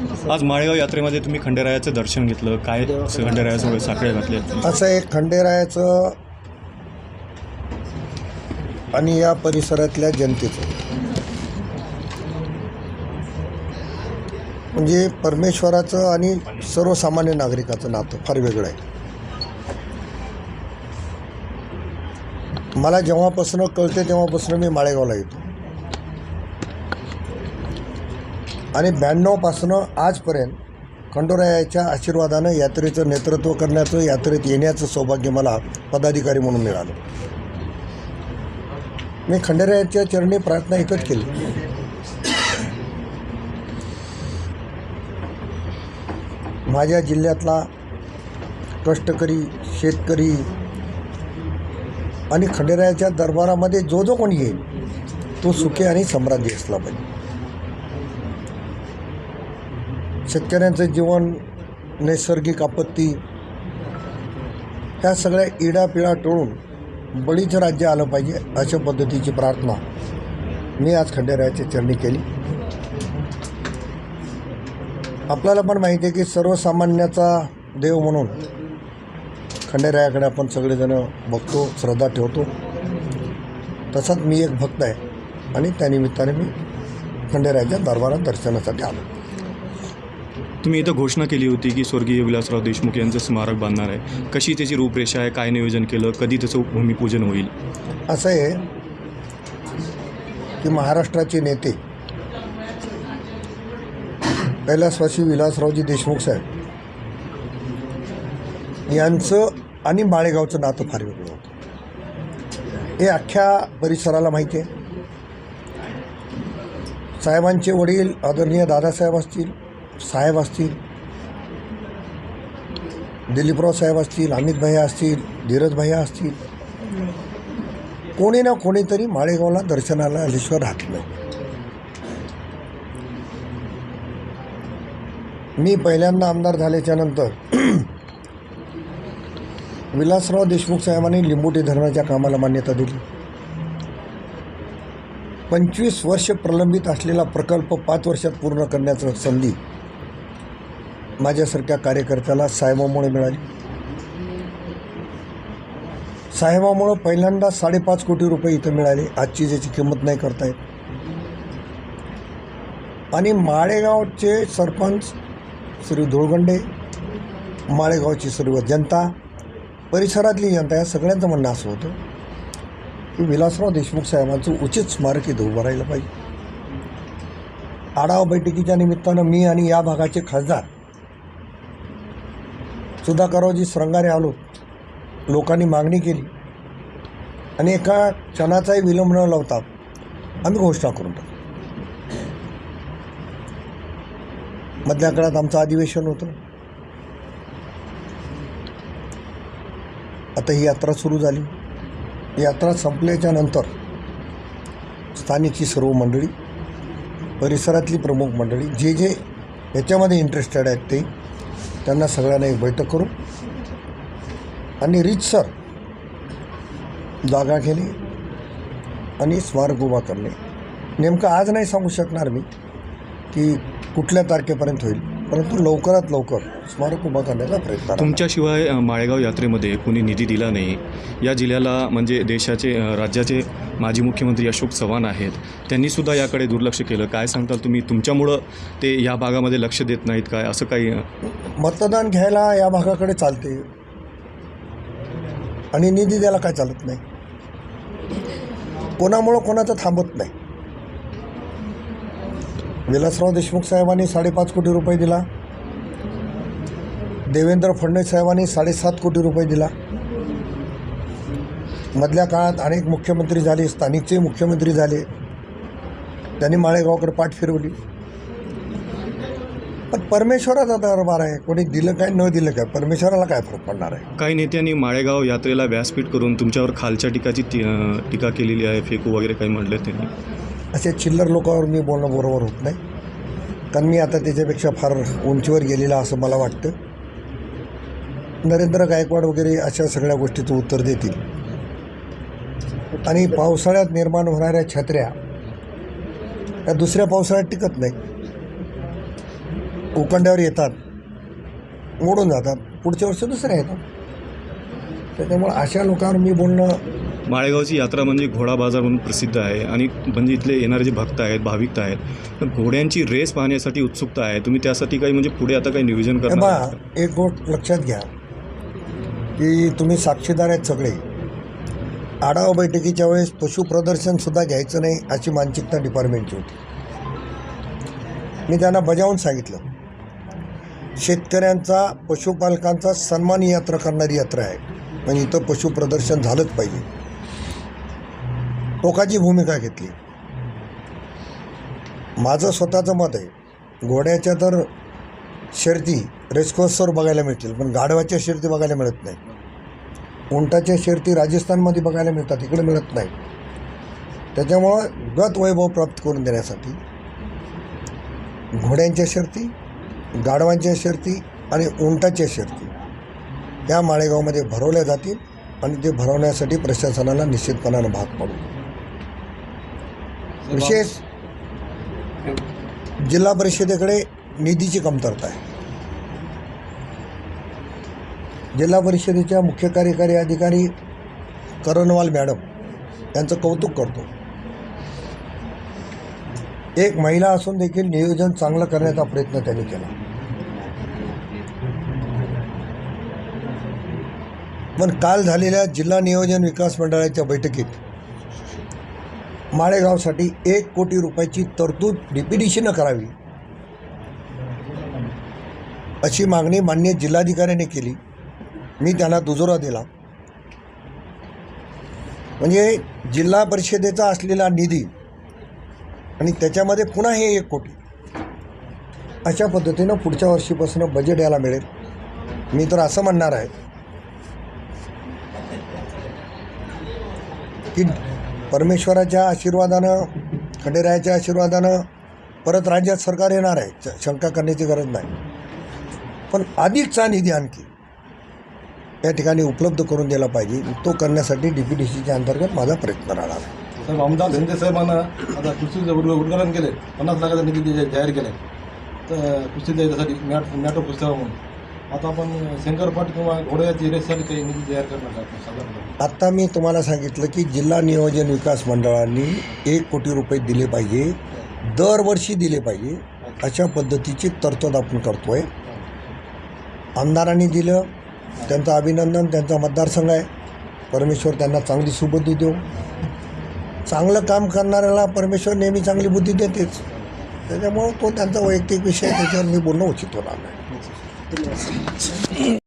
आज माळेगाव यात्रेमध्ये तुम्ही खंडेरायाचं दर्शन घेतलं. काय खंडेरायाचं साखळे घातले? असं एक खंडेरायाचं आणि या परिसरातल्या जनतेचं. म्हणजे परमेश्वराचं आणि सर्वसामान्य नागरिकाचं नातं फार वेगळं आहे. मला जेव्हापासून कळते तेव्हापासून मी माळेगावला येतो. आणि ब्याण्णवपासनं आजपर्यंत खंडोरायाच्या आशीर्वादानं यात्रेचं नेतृत्व करण्याचं यात्रेत येण्याचं सौभाग्य मला पदाधिकारी म्हणून मिळालं. मी खंडेरायाच्या चरणी प्रार्थना एकच केली. माझ्या जिल्ह्यातला कष्टकरी शेतकरी आणि खंडेरायाच्या दरबारामध्ये जो जो कोणी येईल तो सुखी आणि समृद्धी असला पाहिजे. शेतकऱ्यांचं जीवन नैसर्गिक आपत्ती ह्या सगळ्या इडापिडा टोळून बळीचं राज्य आलं पाहिजे अशा पद्धतीची प्रार्थना मी आज खंडेरायाच्या चरणी केली. आपल्याला पण माहिती आहे की सर्वसामान्याचा देव म्हणून खंडेरायाकडे आपण सगळेजणं बघतो श्रद्धा ठेवतो. तसाच मी एक भक्त आहे आणि त्यानिमित्ताने मी खंडेरायाच्या दरबारात दर्शनासाठी आलो. तुम्ही इथं घोषणा केली होती की स्वर्गीय विलासराव देशमुख यांचं स्मारक बांधणार आहे. कशी त्याची रूपरेषा आहे? काय नियोजन केलं? कधी त्याचं भूमिपूजन होईल? असं आहे की महाराष्ट्राचे नेते कैलासवासी विलासरावजी देशमुख साहेब यांचं आणि माळेगावचं नातं फार वेगळं होतं. हे अख्ख्या परिसराला माहिती आहे. साहेबांचे वडील आदरणीय दादासाहेब असतील साहेब असतील दिलीपराव साहेब असतील अमित भैया असतील धीरज भैया असतील कोणी ना कोणीतरी माळेगावला दर्शनाला आल्याशिवाय राहत नाही मी पहिल्यांदा आमदार झाल्याच्यानंतर विलासराव देशमुख साहेबांनी लिंबोटी धरणाच्या कामाला मान्यता दिली. पंचवीस वर्ष प्रलंबित असलेला प्रकल्प पाच वर्षात पूर्ण करण्याचं संधी माझ्यासारख्या कार्यकर्त्याला साहेबामुळे मिळाली. साहेबामुळं पहिल्यांदा साडेपाच कोटी रुपये इथं मिळाले. आजची ज्याची किंमत नाही करतायत आणि माळेगावचे सरपंच श्री धुळगंडे माळेगावची सर्व जनता परिसरातली जनता या सगळ्यांचं म्हणणं असं होतं की विलासराव देशमुख साहेबांचं उचित स्मारक इथं उभं राहिलं पाहिजे. आढावा बैठकीच्या निमित्तानं मी आणि या भागाचे खासदार सुधाकररावजी श्रंगारे आलो. लोकांनी मागणी केली. आणि एका क्षणाचाही विलंब न लावता आम्ही घोषणा करून टाकू मधल्या काळात आमचं अधिवेशन होतं. आता ही यात्रा सुरू झाली. यात्रा संपल्याच्या नंतर स्थानिकची सर्व मंडळी परिसरातली प्रमुख मंडळी जे जे याच्यामध्ये इंटरेस्टेड आहेत ते त्यांना सगळ्यांना एक बैठक करू. आणि रीतसर जागा घेणे आणि स्मारक उभा करणे. नेमकं आज नाही सांगू शकणार मी की कुठल्या तारखेपर्यंत होईल. परंतु लवकरात लवकर स्मारक उभा करण्याचा प्रयत्न. तुमच्याशिवाय माळेगाव यात्रेमध्ये कोणी निधी दिला नाही. या जिल्ह्याला म्हणजे देशाचे राज्याचे माजी मुख्यमंत्री अशोक चव्हाण आहेत. त्यांनीसुद्धा याकडे दुर्लक्ष केलं. काय सांगताल तुम्ही? तुमच्यामुळं ते या भागामध्ये लक्ष देत नाहीत काय? असं काही मतदान घ्यायला या भागाकडे चालते. आणि निधी द्यायला काय चालत नाही? कोणामुळं कोणाचं थांबत नाही? विलासराव देशमुख साहेबांनी साडेपाच कोटी रुपये दिला. देवेंद्र फडणवीस साहेबांनी साडेसात कोटी रुपये दिला. मधल्या काळात अनेक मुख्यमंत्री झाले स्थानिकचे मुख्यमंत्री झाले. त्यांनी माळेगावकडे पाठ फिरवली. पण परमेश्वराचा दरबार आहे. कोणी दिलं काय न दिलं काय परमेश्वराला काय फरक पडणार आहे? काही नेत्यांनी माळेगाव यात्रेला व्यासपीठ करून तुमच्यावर खालच्या टीकाची ती- टीका केलेली आहे फेकू वगैरे काही म्हटले त्यांनी? असे चिल्लर लोकांवर मी बोलणं बरोबर होत नाही. कारण मी आता त्याच्यापेक्षा फार उंचीवर गेलेला असं मला वाटतं. नरेंद्र गायकवाड वगैरे अशा सगळ्या गोष्टीचं उत्तर देतील. आणि पावसाळ्यात निर्माण होणाऱ्या छत्र्या या दुसऱ्या पावसाळ्यात टिकत नाही. उकंड्यावर येतात मोडून जातात. पुढच्या वर्षी दुसऱ्या येतात. त्याच्यामुळे अशा लोकांवर मी बोलणं माळेगावची यात्रा म्हणजे घोडा बाजार म्हणून प्रसिद्ध आहे आणि म्हणजे इथले येणारे जे भक्त आहेत भाविक आहेत तर घोड्यांची रेस पाहण्यासाठी उत्सुकता आहे. तुम्ही त्यासाठी काही म्हणजे पुढे आता काही नियोजन हे करणार बा आहात? का? एक गोष्ट लक्षात घ्या. की तुम्ही साक्षीदार आहेत सगळे. आढावा बैठकीच्या वेळेस पशु प्रदर्शनसुद्धा घ्यायचं नाही अशी मानसिकता डिपार्टमेंटची होती. मी त्यांना बजावून सांगितलं. शेतकऱ्यांचा पशुपालकांचा सन्मान ही यात्रा करणारी यात्रा आहे. आणि इथं पशु प्रदर्शन झालंच पाहिजे. टोकाची भूमिका घेतली. माझं स्वतःचं मत आहे घोड्याच्या तर शर्ती रेसकोर्सवर बघायला मिळतील पण गाढवाच्या शर्ती बघायला मिळत नाही. उंटाच्या शर्ती राजस्थानमध्ये बघायला मिळतात इकडे मिळत नाही. त्याच्यामुळं गत वैभव प्राप्त करून देण्यासाठी घोड्यांच्या शर्ती गाढवांच्या शर्ती आणि उंटाच्या शर्ती या माळेगावमध्ये भरवल्या जातील आणि ते भरवण्यासाठी प्रशासनाला निश्चितपणानं भाग पाडू. विशेष जिल्हा परिषदेकडे निधीची कमतरता आहे. जिल्हा परिषदेच्या मुख्य कार्यकारी अधिकारी करणवाल मॅडम यांचं कौतुक करतो. एक महिला असून देखील नियोजन चांगलं करण्याचा प्रयत्न त्यांनी केला. पण काल झालेल्या जिल्हा नियोजन विकास मंडळाच्या बैठकीत माळेगावसाठी एक कोटी रुपयाची तरतूद डीपीडीसीनं करावी. अशी मागणी मान्य जिल्हाधिकाऱ्याने केली. मी त्यांना दुजोरा दिला. म्हणजे जिल्हा परिषदेचा असलेला निधी आणि त्याच्यामध्ये पुन्हा हे एक कोटी. अशा पद्धतीनं पुढच्या वर्षीपासून बजेट यायला मिळेल. मी तर असं म्हणणार आहे. की परमेश्वराच्या आशीर्वादानं खंडेरायाच्या आशीर्वादानं परत राज्यात सरकार येणार आहे. शंका करण्याची गरज नाही. पण अधिकचा निधी आणखी या ठिकाणी उपलब्ध करून दिला पाहिजे. तो करण्यासाठी डी पी डी सीच्या अंतर्गत माझा प्रयत्न राहणार आहे. साहेब आमदार धंदे साहेबांना आता कुस्तीचं उद्घाटन केले. पन्नास लाखाचा निधी जे जाहीर केला तर कृषी द्यायसाठी मॅट मॅटो पुस्तक म्हणून. आता आपण शंकरपाट किंवा घोड्याची रेससाठी काही निधी तयार करणार साधारण आत्ता मी तुम्हाला सांगितलं की जिल्हा नियोजन विकास मंडळांनी एक कोटी रुपये दिले पाहिजे दरवर्षी दिले पाहिजे अशा पद्धतीची तरतूद आपण करतोय. आमदारांनी दिलं त्यांचं अभिनंदन त्यांचा मतदारसंघ आहे. परमेश्वर त्यांना चांगली सुबुद्धी देऊ चांगलं काम करणाऱ्याला परमेश्वर नेहमी चांगली बुद्धी देतेच. त्याच्यामुळं तो त्यांचा वैयक्तिक विषय त्याच्यावर मी बोलणं उचित होणार नाही. the lesson.